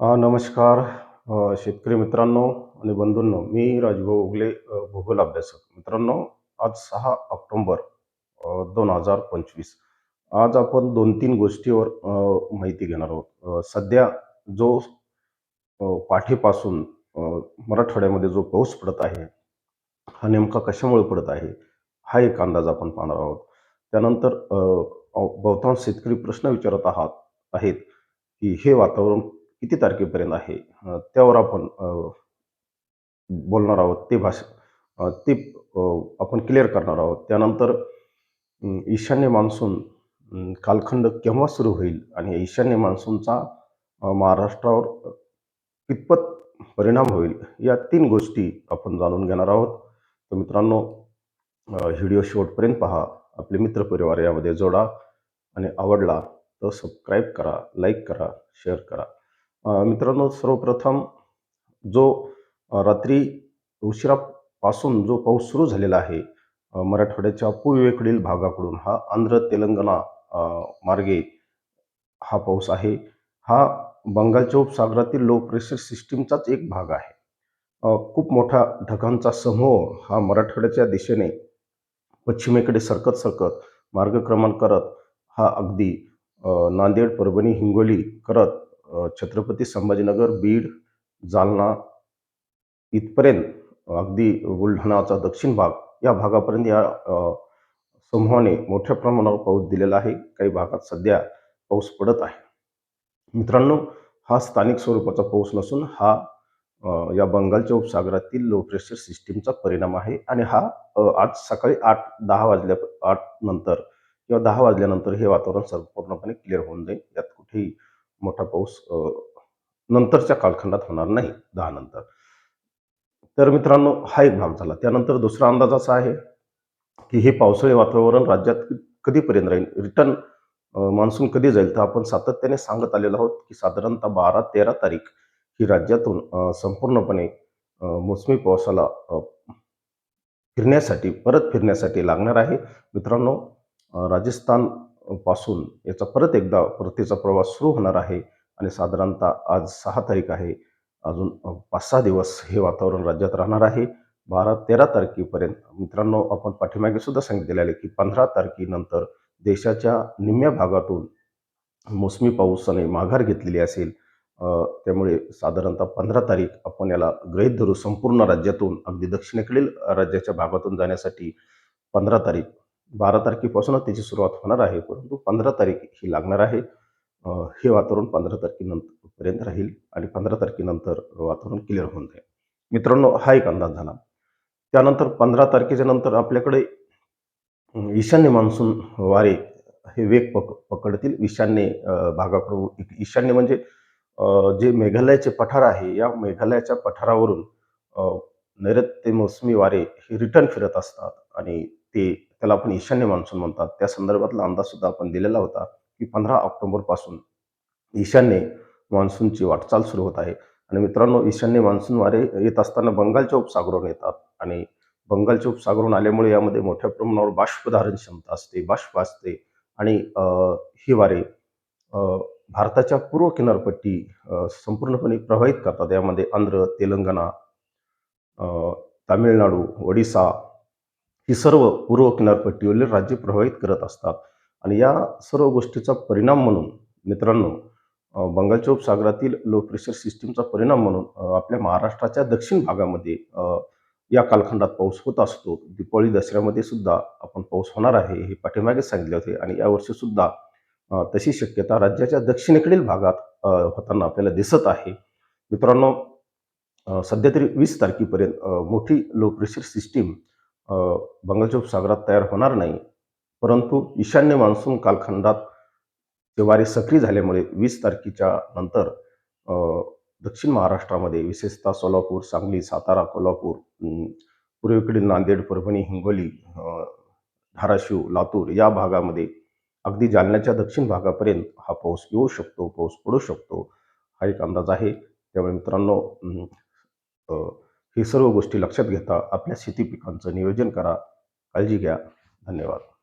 नमस्कार. शेतकरी मित्रांनो आणि बंधूंनो मी राजभाऊ उगले भूगोल अभ्यासक. मित्रांनो आज सहा ऑक्टोंबर दोन हजार पंचवीस. आज आपण दोन तीन गोष्टीवर माहिती घेणार आहोत. सध्या जो पाठीपासून मराठवाड्यामध्ये जो पाऊस पडत आहे हा नेमका कशामुळे पडत आहे हा एक अंदाज आपण पाहणार आहोत. त्यानंतर बहुतांश शेतकरी प्रश्न विचारत आहात आहेत की हे वातावरण किती तारखेपर्यंत आहे? त्यावर आपण बोलणार आहोत. ते भाष ते आपण क्लिअर करणार आहोत. त्यानंतर ईशान्य मान्सून कालखंड केव्हा सुरू होईल? आणि ईशान्य मान्सूनचा महाराष्ट्रावर कितपत परिणाम होईल? या तीन गोष्टी आपण जाणून घेणार आहोत. तर मित्रांनो व्हिडिओ शेवटपर्यंत पहा. आपले मित्रपरिवार यामध्ये जोडा आणि आवडला तर सबस्क्राईब करा लाईक करा शेअर करा. मित्रांनो सर्वप्रथम जो रात्री उशिरापासून जो पाऊस सुरू झालेला आहे मराठवाड्याच्या पूर्वेकडील भागाकडून हा आंध्र तेलंगणा मार्गे हा पाऊस आहे. हा बंगालच्या उपसागरातील लो प्रेशर सिस्टीमचाच एक भाग आहे. खूप मोठा ढगांचा समूह हा मराठवाड्याच्या दिशेने पश्चिमेकडे सरकत सरकत मार्गक्रमण करत हा अगदी नांदेड परभणी हिंगोली करत छत्रपती संभाजीनगर बीड जालना इथपर्यंत अगदी बुलढाणाचा दक्षिण भाग या भागापर्यंत या समूहाने मोठ्या प्रमाणावर पाऊस दिलेला आहे. काही भागात सध्या पाऊस पडत आहे. मित्रांनो हा स्थानिक स्वरूपाचा पाऊस नसून हा या बंगालच्या उपसागरातील लो प्रेशर सिस्टीमचा परिणाम आहे आणि हा आज सकाळी आठ दहा वाजल्या आठ नंतर किंवा दहा वाजल्यानंतर हे वातावरण संपूर्णपणे क्लिअर होऊन जाईल. यात कुठेही मोठा पाऊस नंतरच्या कालखंडात होणार नाही दहा नंतर. तर मित्रांनो हा एक भाग झाला. त्यानंतर दुसरा अंदाज असा आहे की हे पावसाळी वातावरण राज्यात कधीपर्यंत राहील? रिटर्न मान्सून कधी जाईल? तर आपण सातत्याने सांगत आलेलो आहोत की साधारणतः बारा तेरा तारीख ही राज्यातून संपूर्णपणे मोसमी पावसाला फिरण्यासाठी परत फिरण्यासाठी लागणार आहे. मित्रांनो राजस्थान पासून याचा परत एकदा परतीचा प्रवास सुरू होणार आहे आणि साधारणतः आज सहा तारीख आहे. अजून पाच सहा दिवस हे वातावरण राज्यात राहणार आहे. बारा तेरा तारखेपर्यंत मित्रांनो आपण पाठीमागे सुद्धा सांगितलेलं आहे की पंधरा तारखेनंतर देशाच्या निम्म्या भागातून मोसमी पावसाने माघार घेतलेली असेल. त्यामुळे साधारणतः पंधरा तारीख आपण याला गृहीत धरू संपूर्ण राज्यातून अगदी दक्षिणेकडील राज्याच्या भागातून जाण्यासाठी पंधरा तारीख बारा तारखेपासूनच त्याची सुरुवात होणार आहे परंतु पंधरा तारीख ही लागणार आहे. हे वातावरण पंधरा तारखेनंतर पर्यंत राहील आणि पंधरा तारखेनंतर वातावरण क्लिअर होऊन जाईल. मित्रांनो हा एक अंदाज झाला. त्यानंतर पंधरा तारखेच्या नंतर आपल्याकडे ईशान्य मान्सून वारे हे वेग पक पकडतील. ईशान्य भागाकडून ईशान्य म्हणजे जे मेघालयाचे पठार आहे या मेघालयाच्या पठारावरून नैऋत्य मोसमी वारे हे रिटर्न फिरत असतात आणि ते त्याला आपण ईशान्य मान्सून म्हणतात. त्या संदर्भातला अंदाज सुद्धा आपण दिलेला होता की पंधरा ऑक्टोबरपासून ईशान्य मान्सूनची वाटचाल सुरू होत आहे. आणि मित्रांनो ईशान्य मान्सून वारे येत असताना बंगालच्या उपसागरावरून येतात. आणि बंगालच्या उपसागरून आल्यामुळे यामध्ये मोठ्या प्रमाणावर बाष्पधारण क्षमता असते बाष्प असते. आणि ही वारे भारताच्या पूर्व किनारपट्टी संपूर्णपणे प्रभावित करतात. यामध्ये आंध्र तेलंगणा तामिळनाडू ओडिसा ही सर्व पूर्व किनारपट्टीवरील राज्य प्रभावित करत असतात. आणि या सर्व गोष्टीचा परिणाम म्हणून मित्रांनो बंगालच्या उपसागरातील लो प्रेशर सिस्टीमचा परिणाम म्हणून आपल्या महाराष्ट्राच्या दक्षिण भागामध्ये या कालखंडात पाऊस होत असतो. दिपावळी दसऱ्यामध्ये सुद्धा आपण पाऊस होणार आहे हे पाठीमागे सांगितले होते. आणि यावर्षी सुद्धा तशी शक्यता राज्याच्या दक्षिणेकडील भागात होताना आपल्याला दिसत आहे. मित्रांनो सध्या तरी वीस तारखेपर्यंत मोठी लो प्रेशर सिस्टीम बंगालच्या उपसागरात तयार होणार नाही. परंतु ईशान्य मान्सून कालखंडात ते वारे सक्रिय झाल्यामुळे वीस तारखेच्या नंतर दक्षिण महाराष्ट्रामध्ये विशेषतः सोलापूर सांगली सातारा कोल्हापूर पूर्वेकडील नांदेड परभणी हिंगोली धाराशिव लातूर या भागामध्ये अगदी जालन्याच्या दक्षिण भागापर्यंत हा पाऊस येऊ शकतो पाऊस पडू शकतो हा एक अंदाज आहे. त्यामुळे मित्रांनो हे सर्व गोष्टी लक्षात घेता आपल्या शेती पिकांचं नियोजन करा. काळजी घ्या. धन्यवाद.